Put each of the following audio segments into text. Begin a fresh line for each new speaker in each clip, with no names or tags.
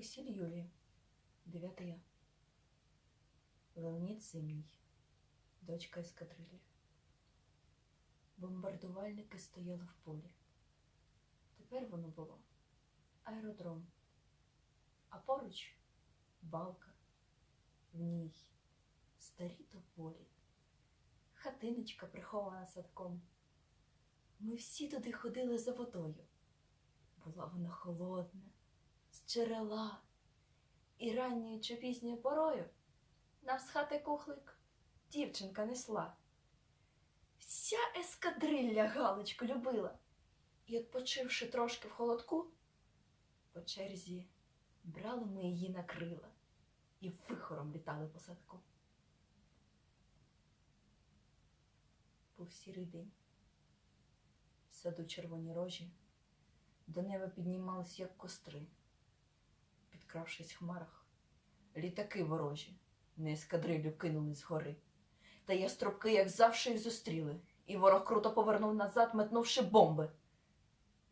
Кисіль Юлія, 9 Я. Леонід Зимній, дочка ескадрилі. Бомбардувальники стояли в полі. Тепер воно було аеродром, а поруч балка, в ній старі тополі, хатиночка прихована садком. Ми всі туди ходили за водою. Була вона холодна, з джерела, і ранньою чи пізньою порою нам з хати кухлик дівчинка несла. Вся ескадрилля Галочку любила, і, odpoczивши трошки в холодку, по черзі брали ми її на крила і вихором літали по садку. Був сірий день. В саду червоні рожі до неба піднімались, як костри. Підкравшись в хмарах, літаки ворожі на ескадрилю кинули згори. Та яструбки, як завше, їх зустріли, і ворог круто повернув назад, метнувши бомби.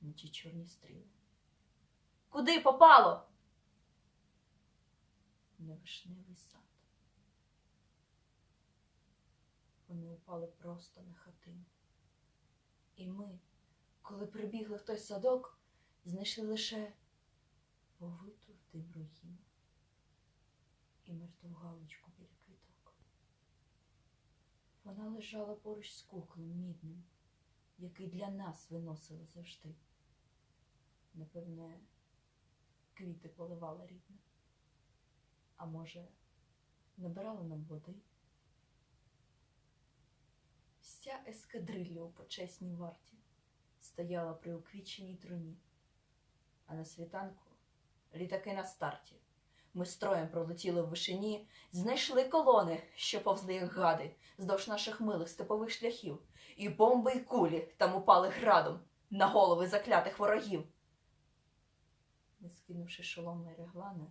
Наче чорні стріли. Куди попало? На вишневий сад. Вони упали просто на хатину. І ми, коли прибігли в той садок, знайшли лише повиту в дим руїну і мертву галочку біля квіток. Вона лежала поруч з куклем мідним, який для нас виносили завжди. Напевне, квіти поливала рідна. А може, набирала нам води. Вся ескадрилля у почесній варті стояла при уквіченій труні, а на світанку літаки на старті. Ми строєм пролетіли в вишині, знайшли колони, що повзли, як гади, здовж наших милих степових шляхів, і бомби, і кулі там упали градом на голови заклятих ворогів. Не скинувши шоломи й реглани,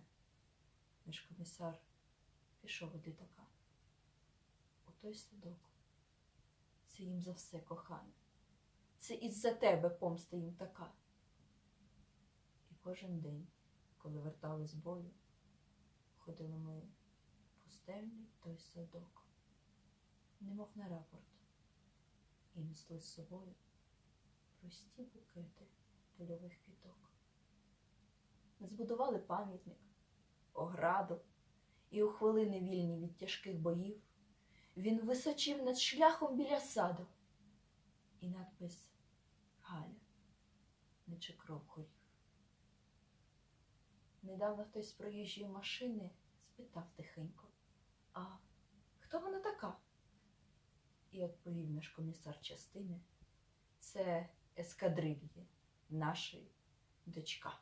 наш комісар пішов від літака. У той садок. Це їм за все, кохане. Це із-за тебе помста їм така. І кожен день, коли вертались з бою, ходили ми пустельний той садок, немов на рапорт, і несли з собою прості букети польових квіток. Ми збудували пам'ятник, ограду, і у хвилини вільні від тяжких боїв він височив над шляхом біля саду, і надпис Галя, наче кров горів. Недавно хтось з проїжджої машини спитав тихенько, а хто вона така? І відповів наш комісар частини, це ескадрильї нашої дочка.